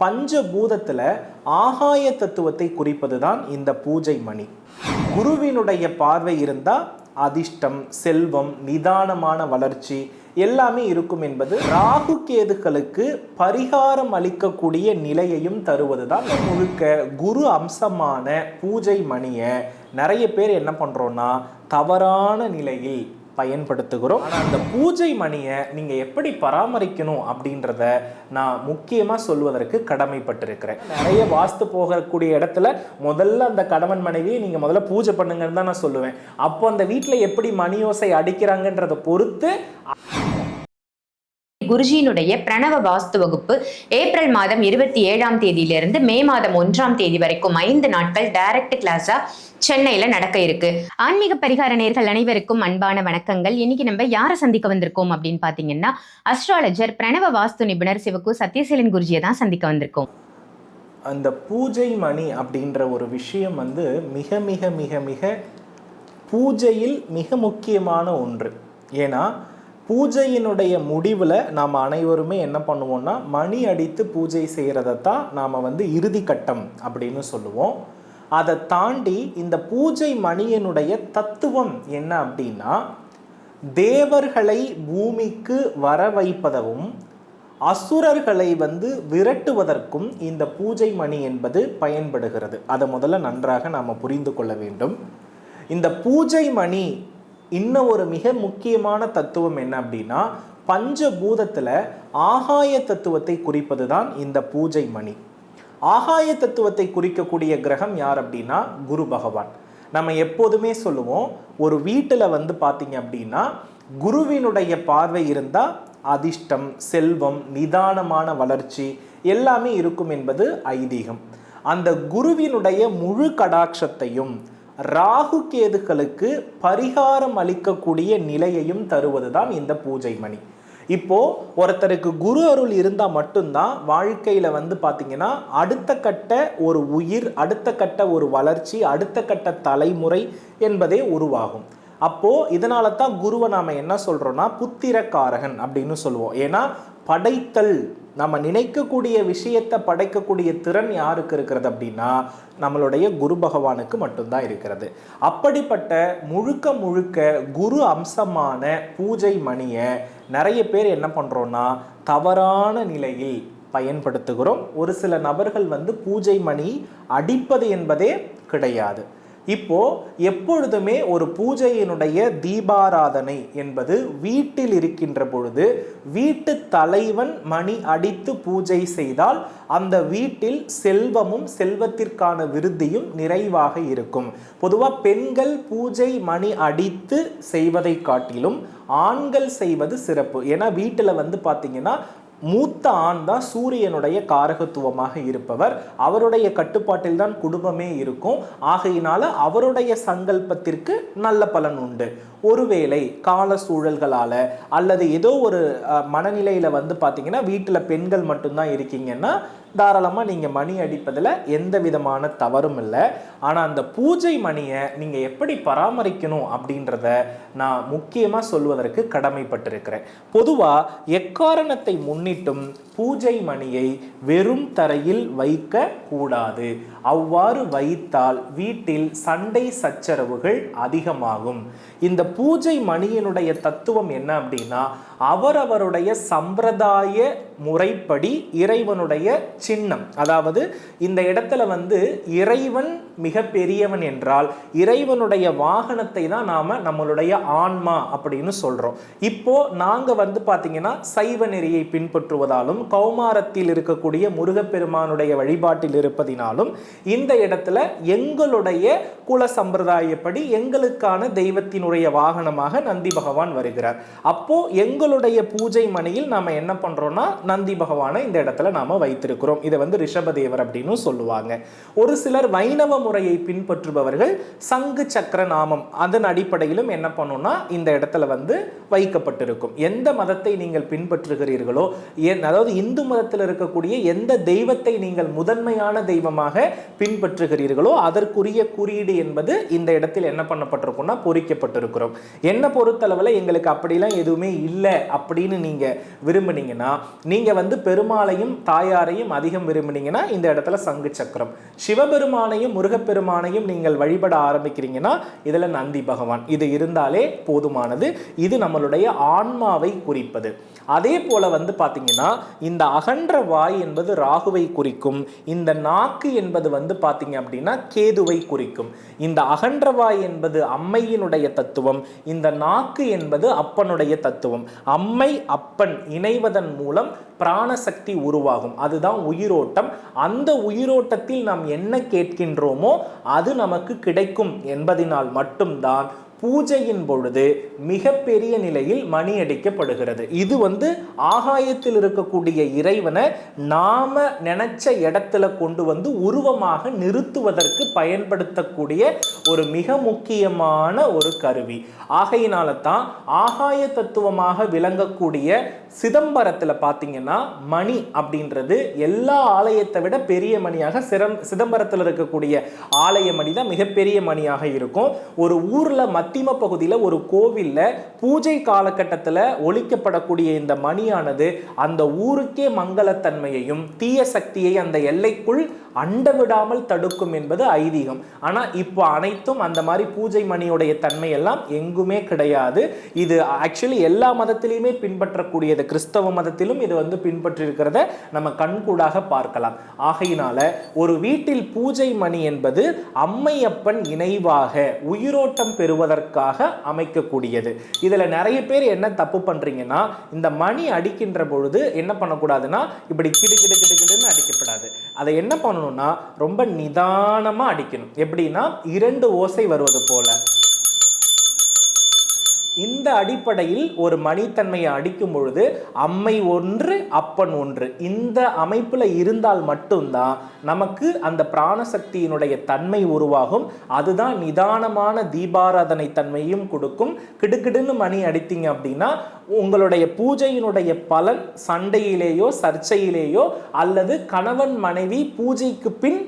பஞ்சபூதத்தில் ஆகாய தத்துவத்தை குறிப்பது தான் இந்த பூஜை மணி. குருவினுடைய பார்வை இருந்தால் அதிர்ஷ்டம் செல்வம் நிதானமான வளர்ச்சி எல்லாமே இருக்கும் என்பது ராகு கேதுகளுக்கு பரிகாரம் அளிக்கக்கூடிய நிலையையும் தருவதுதான் முழுக்க குரு அம்சமான பூஜை மணியை. நிறைய பேர் என்ன பண்ணுறோன்னா தவறான நிலையில் பயன்படுத்துகிறோம். ஆனால் அந்த பூஜை மணியை நீங்கள் எப்படி பராமரிக்கணும் அப்படின்றத நான் முக்கியமாக சொல்வதற்கு கடமைப்பட்டிருக்கிறேன். நிறைய வாஸ்து போகக்கூடிய இடத்துல முதல்ல அந்த கணவன் மனைவியை நீங்கள் முதல்ல பூஜை பண்ணுங்கன்னு தான் நான் சொல்லுவேன். அப்போ அந்த வீட்டில் எப்படி மணியோசை அடிக்கிறாங்கன்றதை பொறுத்து குருஜியினுடைய பிரணவ வாஸ்து வகுப்பு ஏப்ரல் மாதம் இருபத்தி ஏழாம் தேதியிலிருந்து மே மாதம் ஒன்றாம் தேதி வரைக்கும் ஐந்து நாட்கள் டைரக்ட் கிளாஸா சென்னையில நடக்க இருக்கு. ஆன்மீக பரிகார நேர்கள் அனைவருக்கும் அன்பான வணக்கங்கள். இன்னைக்கு நம்ம யாரை சந்திக்க வந்திருக்கோம் அப்படின்னு பாத்தீங்கன்னா அஸ்ட்ராலஜர் பிரணவ வாஸ்து நிபுணர் சிவகு சத்யசீலன் குருஜியை தான் சந்திக்க வந்திருக்கோம். அந்த பூஜை மணி அப்படின்ற ஒரு விஷயம் வந்து மிக மிக மிக மிக பூஜையில் மிக முக்கியமான ஒன்று. ஏன்னா பூஜையினுடைய முடிவில் நாம் அனைவருமே என்ன பண்ணுவோம்னா மணி அடித்து பூஜை செய்கிறத தான் நாம் வந்து இறுதி கட்டம் அப்படின்னு சொல்லுவோம். அதை தாண்டி இந்த பூஜை மணியினுடைய தத்துவம் என்ன அப்படின்னா தேவர்களை பூமிக்கு வர வைப்பதவும் அசுரர்களை வந்து விரட்டுவதற்கும் இந்த பூஜை மணி என்பது பயன்படுகிறது. அதை முதல்ல நன்றாக நாம் புரிந்து கொள்ள வேண்டும். இந்த பூஜை மணி இன்னும் ஒரு மிக முக்கியமான தத்துவம் என்ன அப்படின்னா பஞ்சபூதத்தில் ஆகாய தத்துவத்தை குறிப்பது தான் இந்த பூஜை மணி. ஆகாய தத்துவத்தை குறிக்கக்கூடிய கிரகம் யார் அப்படின்னா குரு பகவான். நம்ம எப்போதுமே சொல்லுவோம் ஒரு வீட்டில் வந்து பார்த்தீங்க அப்படின்னா குருவினுடைய பார்வை இருந்தால் அதிர்ஷ்டம் செல்வம் நிதானமான வளர்ச்சி எல்லாமே இருக்கும் என்பது ஐதீகம். அந்த குருவினுடைய முழு கடாட்சத்தையும் ராகு கேதுகளுக்கு பரிகாரம் அளிக்கக்கூடிய நிலையையும் தருவது தான் இந்த பூஜை மணி. இப்போ ஒருத்தருக்கு குரு அருள் இருந்தால் மட்டும்தான் வாழ்க்கையில் வந்து பார்த்தீங்கன்னா அடுத்த கட்ட ஒரு உயிர் அடுத்த கட்ட ஒரு வளர்ச்சி அடுத்த கட்ட தலைமுறை என்பதே உருவாகும். அப்போ இதனால தான் குருவை நாம என்ன சொல்றோம்னா புத்திரக்காரகன் அப்படின்னு சொல்லுவோம். ஏன்னா படைத்தல் நம்ம நினைக்கக்கூடிய விஷயத்தை படைக்கக்கூடிய திறன் யாருக்கு இருக்கிறது அப்படின்னா நம்மளுடைய குரு பகவானுக்கு மட்டும்தான் இருக்கிறது. அப்படிப்பட்ட முழுக்க முழுக்க குரு அம்சமான பூஜை மணியை நிறைய பேர் என்ன பண்ணுறோன்னா தவறான நிலையில் பயன்படுத்துகிறோம். ஒரு சில நபர்கள் வந்து பூஜை மணி அடிப்பது என்பதே கிடையாது. இப்போ எப்பொழுதுமே ஒரு பூஜையினுடைய தீபாராதனை என்பது வீட்டில் இருக்கின்ற பொழுது வீட்டு தலைவன் மணி அடித்து பூஜை செய்தால் அந்த வீட்டில் செல்வமும் செல்வத்திற்கான விருத்தியும் நிறைவாக இருக்கும். பொதுவாக பெண்கள் பூஜை மணி அடித்து செய்வதை காட்டிலும் ஆண்கள் செய்வது சிறப்பு. ஏன்னா வீட்டில் வந்து பார்த்தீங்கன்னா மூத்த ஆண் தான் சூரியனுடைய காரகத்துவமாக இருப்பவர். அவருடைய கட்டுப்பாட்டில் தான் குடும்பமே இருக்கும். ஆகையினால அவருடைய சங்கல்பத்திற்கு நல்ல பலன் உண்டு. ஒருவேளை கால சூழல்களால் அல்லது ஏதோ ஒரு மனநிலையில் வந்து பார்த்தீங்கன்னா வீட்டில் பெண்கள் மட்டும்தான் இருக்கீங்கன்னா தாராளமாக நீங்கள் மணி அடிப்பதில் எந்த விதமான தவறும் இல்லை. ஆனால் அந்த பூஜை மணியை நீங்கள் எப்படி பராமரிக்கணும் அப்படின்றத நான் முக்கியமாக சொல்வதற்கு கடமைப்பட்டிருக்கிறேன். பொதுவாக எக்காரணத்தை முன்னிட்டும் பூஜை மணியை வெறும் தரையில் வைக்க கூடாது. அவ்வாறு வைத்தால் வீட்டில் சண்டை சச்சரவுகள் அதிகமாகும். இந்த பூஜை மணியினுடைய தத்துவம் என்ன அப்படின்னா அவரவருடைய சம்பிரதாய முறைப்படி இறைவனுடைய சின்னம். அதாவது இந்த இடத்துல வந்து இறைவன் மிக பெரியவன் என்றால் இறைவனுடைய வாகனத்தை தான் நாம நம்மளுடைய ஆன்மா அப்படின்னு சொல்றோம். இப்போ நாங்க வந்து பாத்தீங்கன்னா சைவ நெறியை பின்பற்றுவதாலும் கௌமாரத்தில் இருக்கக்கூடிய முருகப்பெருமானுடைய வழிபாட்டில் இருப்பதினாலும் இந்த இடத்துல எங்களுடைய குல சம்பிரதாயப்படி எங்களுக்கான தெய்வத்தினுடைய வாகனமாக நந்தி பகவான் வருகிறார். அப்போ எங்களுடைய பூஜை மனையில் நாம என்ன பண்றோம்னா நந்தி பகவானை இந்த இடத்துல நாம வைத்திருக்கிறோம். இதை வந்து ரிஷபதேவர் அப்படின்னு சொல்லுவாங்க. ஒரு சிலர் வைணவ முறையை பின்பற்றுபவர்கள் சங்கு சக்கர நாமம் அதன் அடிப்படையிலும் என்ன பண்ணும்னா இந்த இடத்துல வந்து வைக்கப்பட்டிருக்கும். எந்த மதத்தை நீங்கள் பின்பற்றுகிறீர்களோ அதாவது இந்து மதத்தில் இருக்கக்கூடிய எந்த தெய்வத்தை நீங்கள் முதன்மையான தெய்வமாக பின்பற்றுகிறீர்களோ அதற்குரிய குறியீடு என்பது இந்த இடத்தில் என்ன பண்ணப்பட்டிருக்கும்னா பொறிக்கப்பட்டிருக்கிறோம். என்ன பொறுத்தளவில் எங்களுக்கு அப்படிலாம் எதுவுமே இல்லை அப்படின்னு நீங்க விரும்புனீங்கன்னா நீங்க வந்து பெருமாளையும் தாயாரையும் அதிகம் விரும்புனீங்கன்னா இந்த இடத்துல சங்கு சக்கரம். சிவபெருமானையும் முருகப்பெருமானையும் நீங்கள் வழிபட ஆரம்பிக்கிறீங்கன்னா இதுல நந்தி பகவான். இது இருந்தாலே போதுமானது. இது நம்மளுடைய ஆன்மாவை குறிப்பது. அதே போல வந்து பார்த்திங்கன்னா இந்த அகன்ற வாய் என்பது ராகுவை குறிக்கும் இந்த நாக்கு என்பது வந்து பார்த்திங்க அப்படின்னா கேதுவை குறிக்கும். இந்த அகன்ற வாய் என்பது அம்மையினுடைய தத்துவம் இந்த நாக்கு என்பது அப்பனுடைய தத்துவம். அம்மை அப்பன் இணைவதன் மூலம் பிராணசக்தி உருவாகும். அதுதான் உயிரோட்டம். அந்த உயிரோட்டத்தில் நாம் என்ன கேட்கின்றோமோ அது நமக்கு கிடைக்கும் என்பதினால் மட்டும்தான் பூஜையின் பொழுது மிகப்பெரிய நிலையில் மணி அடிக்கப்படுகிறது இது வந்து ஆகாயத்தில் இருக்கக்கூடிய இறைவனை நாம நினைச்ச இடத்துல கொண்டு வந்து உருவமாக நிறுத்துவதற்கு பயன்படுத்தக்கூடிய ஒரு மிக முக்கியமான ஒரு கருவி. ஆகையினால தான் ஆகாய தத்துவமாக விளங்கக்கூடிய சிதம்பரத்தில் பார்த்தீங்கன்னா மணி அப்படின்றது எல்லா ஆலயத்தை விட பெரிய மணியாக சிரம் சிதம்பரத்தில் இருக்கக்கூடிய ஆலய மணி தான் மிகப்பெரிய மணியாக இருக்கும். ஒரு ஊரில் மத்திம பகுதியில் ஒரு கோவிலில் பூஜை காலகட்டத்தில் ஒழிக்கப்படக்கூடிய இந்த மணியானது அந்த ஊருக்கே மங்களத்தன்மையையும் தீய சக்தியை அந்த எல்லைக்குள் அண்ட விடாமல் தடுக்கும் என்பது ஐதீகம். ஆனால் இப்போ அனைத்தும் அந்த மாதிரி பூஜை மணியுடைய தன்மை எல்லாம் எங்குமே கிடையாது. இது ஆக்சுவலி எல்லா மதத்திலையுமே பின்பற்றக்கூடியது. கிறிஸ்தவ மதத்திலும் இது வந்து பின்பற்றிருக்கிறத நம்ம கண்கூடாக பார்க்கலாம். ஆகையினால ஒரு வீட்டில் பூஜை மணி என்பது அம்மையப்பன் இணைவாக உயிரோட்டம் பெறுவதற்காக அமைக்கக்கூடியது. இதில் நிறைய பேர் என்ன தப்பு பண்ணுறீங்கன்னா இந்த மணி அடிக்கின்ற பொழுது என்ன பண்ணக்கூடாதுன்னா இப்படி கிடு கிடு கிடு கிடுன்னு அடிக்கப்படாது. அதை என்ன பண்ணணும்னா ரொம்ப நிதானமாக அடிக்கணும். எப்படின்னா இரண்டு ஓசை வருவது போல். இந்த அடிப்படையில் ஒரு மணித்தன்மையை அடிக்கும் பொழுது அம்மை ஒன்று அப்பன் ஒன்று. இந்த அமைப்பில் இருந்தால் மட்டும்தான் நமக்கு அந்த பிராணசக்தியினுடைய தன்மை உருவாகும். அதுதான் நிதானமான தீபாராதனை தன்மையும் கொடுக்கும். கிடுக்கிடுன்னு மணி அடித்தீங்க அப்படின்னா உங்களுடைய பூஜையினுடைய பலன் சண்டையிலேயோ சர்ச்சையிலேயோ அல்லது கணவன் மனைவி பூஜைக்கு பின்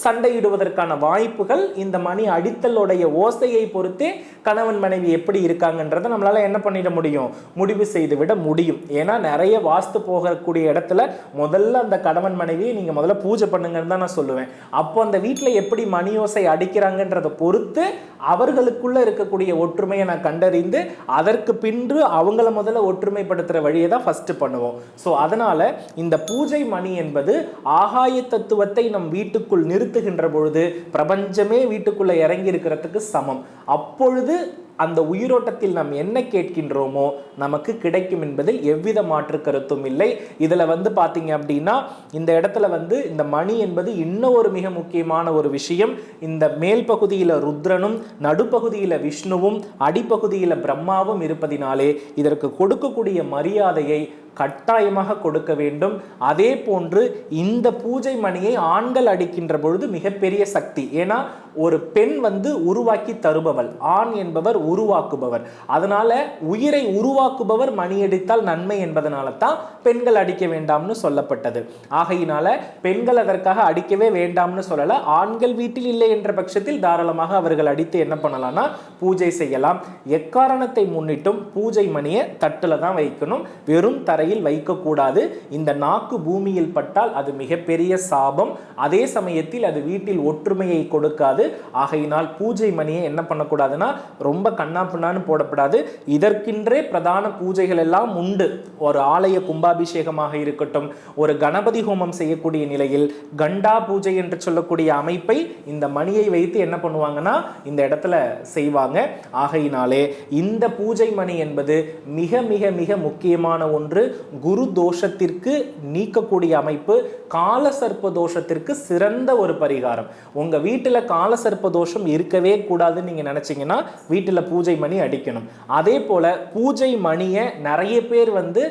சண்டையிடுவதற்கான வாய்ப்புகள் இந்த மணி அடித்தலுடைய ஓசையை பொறுத்தே கணவன் மனைவி எப்படி இருக்காங்கன்றதை நம்மளால என்ன பண்ணிட முடியும்? முடிவு செய்து விட முடியும். ஏன்னா நிறைய வாஸ்து போகக்கூடிய இடத்துல முதல்ல அந்த கணவன் மனைவியை நீங்க முதல்ல பூஜை பண்ணுங்கன்னு தான் நான் சொல்லுவேன். அப்போ அந்த வீட்டில் எப்படி மணி ஓசை அடிக்கிறாங்கன்றதை பொறுத்து அவர்களுக்குள்ள இருக்கக்கூடிய ஒற்றுமையை நான் கண்டறிந்து அதற்கு பின்று அவங்கள முதல்ல ஒற்றுமைப்படுத்துகிற வழியை தான் ஃபஸ்ட்டு பண்ணுவோம். ஸோ அதனால இந்த பூஜை மணி என்பது ஆகாய தத்துவத்தை நம் வீட்டுக்குள் நிறு நிறுத்துகின்ற பொழுது பிரபஞ்சமே வீட்டுக்குள்ளே இறங்கி இருக்கிறதுக்கு சமம். அப்பொழுது அந்த உயிரோட்டத்தில் நாம் என்ன கேட்கின்றோமோ நமக்கு கிடைக்கும் என்பதில் எவ்வித மாற்று கருத்தும் இல்லை. இதில் வந்து பார்த்தீங்க அப்படின்னா இந்த இடத்துல வந்து இந்த மணி என்பது இன்னும் ஒரு மிக முக்கியமான ஒரு விஷயம். இந்த மேல் பகுதியில் ருத்ரனும் நடுப்பகுதியில் விஷ்ணுவும் அடிப்பகுதியில் பிரம்மாவும் இருப்பதினாலே இதற்கு கொடுக்கக்கூடிய மரியாதையை கட்டாயமாக கொடுக்க வேண்டும். அதே போன்று இந்த பூஜை மணியை ஆண்கள் அடிக்கின்ற பொழுது மிகப்பெரிய சக்தி. ஏன்னா ஒரு பெண் வந்து உருவாக்கி தருபவள். ஆண் என்பவர் உருவாக்குபவர். அதனால உயிரை உருவாக்குபவர் மணி அடித்தால் நன்மை என்பதனால தான் பெண்கள் அடிக்க வேண்டாம்னு சொல்லப்பட்டது. ஆகையினால பெண்கள் அதற்காக அடிக்கவே வேண்டாம்னு சொல்லல ஆண்கள் வீட்டில் இல்லை என்ற பட்சத்தில் தாராளமாக அவர்கள் அடித்து என்ன பண்ணலாம்னா பூஜை செய்யலாம். எக்காரணத்தை முன்னிட்டும் பூஜை மணியை தட்டுல தான் வைக்கணும். வெறும் தரையில் வைக்கக்கூடாது. இந்த நாக்கு பூமியில் பட்டால் அது மிகப்பெரிய சாபம். அதே சமயத்தில் அது வீட்டில் ஒற்றுமையை கொடுக்காது. ஆகையினால் பூஜை மணியை என்ன பண்ணக்கூடாதுன்னா ரொம்ப கண்ணாப்பின்னான்னு போடப்படாது. இதற்கின்றே பிரதான பூஜைகள் எல்லாம் உண்டு. ஒரு ஆலய கும்பாபிஷேகமாக இருக்கட்டும் ஒரு கணபதி ஹோமம் செய்யக்கூடிய நிலையில் கண்டா பூஜை என்று சொல்லக்கூடிய அமைப்பை இந்த மணியை வைத்து என்ன பண்ணுவாங்கன்னா இந்த இடத்துல செய்வாங்க. ஆகையினாலே இந்த பூஜை மணி என்பது மிக மிக மிக முக்கியமான ஒன்று. குரு தோஷத்திற்கு நீக்கக்கூடிய அமைப்பு காலசர்ப்ப தோஷத்திற்கு சிறந்த ஒரு பரிகாரம். உங்க வீட்டில் காலசர்ப்ப தோஷம் இருக்கவே கூடாதுன்னு நீங்க நினைச்சீங்கன்னா வீட்டில் பூஜை மணி அடிக்கணும். அதே போல பூஜை மணியை நிறைய பேர் வந்து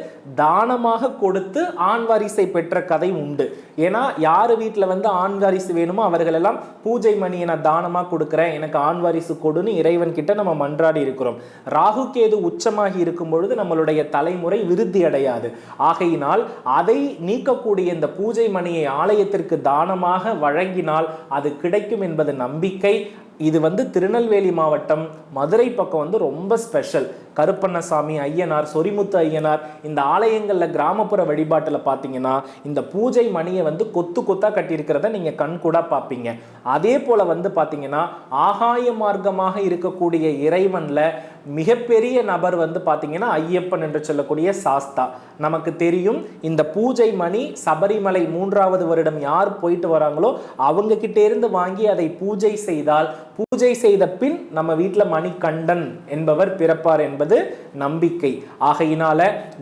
தானமாக கொடுத்து ஆண் வாரிசை பெற்ற கதை உண்டு. ஏன்னா யார் வீட்டில் வந்து ஆண் வாரிசு வேணுமோ அவர்கள் எல்லாம் பூஜை மணியை நான் தானமாக கொடுக்குறேன் எனக்கு ஆண் வாரிசு கொடுன்னு இறைவன் கிட்ட நம்ம மன்றாடி இருக்கிறோம். ராகு கேது உச்சமாகி இருக்கும் பொழுது நம்மளுடைய தலைமுறை விருத்தி அடையாது. ஆகையினால் அதை நீக்கக்கூடிய இந்த பூஜை மணியை ஆலயத்திற்கு தானமாக வழங்கினால் அது கிடைக்கும் என்பது நம்பிக்கை. இது வந்து திருநெல்வேலி மாவட்டம் மதுரை பக்கம் வந்து ரொம்ப ஸ்பெஷல் கருப்பண்ணசாமி ஐயனார் சொரிமுத்து ஐயனார் இந்த ஆலயங்களில் கிராமப்புற வழிபாட்டில் பார்த்தீங்கன்னா இந்த பூஜை மணியை வந்து கொத்து கொத்தாக கட்டியிருக்கிறத நீங்கள் கண்கூடாக பார்ப்பீங்க அதே போல் வந்து பார்த்தீங்கன்னா ஆகாய மார்க்கமாக இருக்கக்கூடிய இறைவனில் மிகப்பெரிய நபர் வந்து பார்த்தீங்கன்னா ஐயப்பன் என்று சொல்லக்கூடிய சாஸ்தா. நமக்கு தெரியும் இந்த பூஜை மணி சபரிமலை மூன்றாவது வருடம் யார் போயிட்டு வராங்களோ அவங்க இருந்து வாங்கி அதை பூஜை செய்தால் பூஜை செய்த பின் நம்ம வீட்டில் மணிகண்டன் என்பவர் பிறப்பார் என்பது நம்பிக்கை. ஆகையினால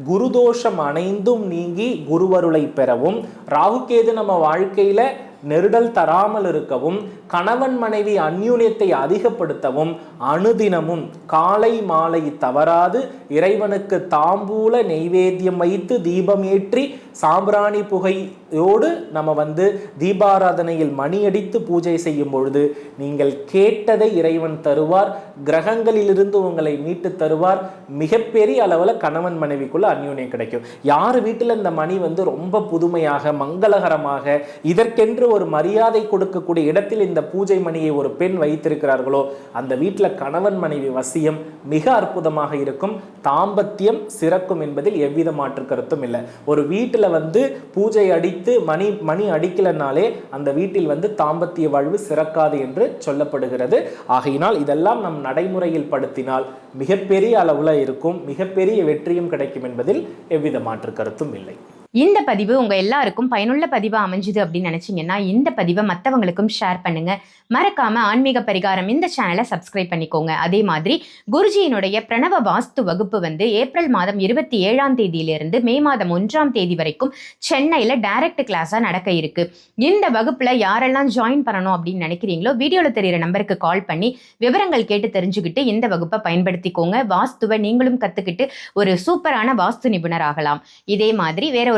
குருதோஷம் அனைந்தும் நீங்கி குருவருளை பெறவும் ராகுகேது நம்ம வாழ்க்கையில நெருடல் தராமல் இருக்கவும் கணவன் மனைவி அந்யூன்யத்தை அதிகப்படுத்தவும் அனுதினமும் காலை மாலை தவறாது இறைவனுக்கு தாம்பூல நெய்வேத்தியம் வைத்து தீபம் ஏற்றி சாம்பிராணி புகை யோடு நம்ம வந்து தீபாராதனையில் மணியடித்து பூஜை செய்யும் பொழுது நீங்கள் கேட்டதை இறைவன் தருவார் கிரகங்களிலிருந்து உங்களை மீட்டு தருவார். மிகப்பெரிய அளவில் கணவன் மனைவிக்குள்ள அந்யூன்யம் கிடைக்கும். யார் வீட்டில் இந்த மணி வந்து ரொம்ப புதுமையாக மங்களகரமாக இதற்கென்று ஒரு மரியாதை கொடுக்கக்கூடிய இடத்தில் இந்த பூஜை மணியை ஒரு பெண் வைத்திருக்கிறார்களோ அந்த வீட்டில் கணவன் மனைவி வசியம் மிக அற்புதமாக இருக்கும். தாம்பத்தியம் சிறக்கும் என்பதில் எவ்வித மாற்று கருத்தும் இல்லை. ஒரு வீட்டில் வந்து பூஜை அடி வைத்து மணி மணி அடிக்கலனாலே அந்த வீட்டில் வந்து தாம்பத்திய வாழ்வு சிறக்காது என்று சொல்லப்படுகிறது. ஆகையினால் இதெல்லாம் நம் நடைமுறையில் படுத்தினால் மிகப்பெரிய அளவுல இருக்கும் மிகப்பெரிய வெற்றியும் கிடைக்கும் என்பதில் எவ்வித மாற்று கருத்தும் இல்லை. இந்த பதிவு உங்க எல்லாருக்கும் பயனுள்ள பதிவாக அமைஞ்சுது அப்படின்னு நினைச்சீங்கன்னா இந்த பதிவை மற்றவங்களுக்கும் ஷேர் பண்ணுங்க. மறக்காம ஆன்மீக பரிகாரம் இந்த சேனலை சப்ஸ்கிரைப் பண்ணிக்கோங்க. அதே மாதிரி குருஜியினுடைய பிரணவ வாஸ்து வகுப்பு வந்து ஏப்ரல் மாதம் இருபத்தி ஏழாம் தேதியிலிருந்து மே மாதம் ஒன்றாம் தேதி வரைக்கும் சென்னையில் டைரக்ட் கிளாஸாக நடக்க இருக்கு. இந்த வகுப்புல யாரெல்லாம் ஜாயின் பண்ணணும் அப்படின்னு நினைக்கிறீங்களோ வீடியோவில் தெரியிற நம்பருக்கு கால் பண்ணி விவரங்கள் கேட்டு தெரிஞ்சுக்கிட்டு இந்த வகுப்பை பயன்படுத்திக்கோங்க. வாஸ்துவை நீங்களும் கற்றுக்கிட்டு ஒரு சூப்பரான வாஸ்து நிபுணர் ஆகலாம் இதே மாதிரி வேற ஒரு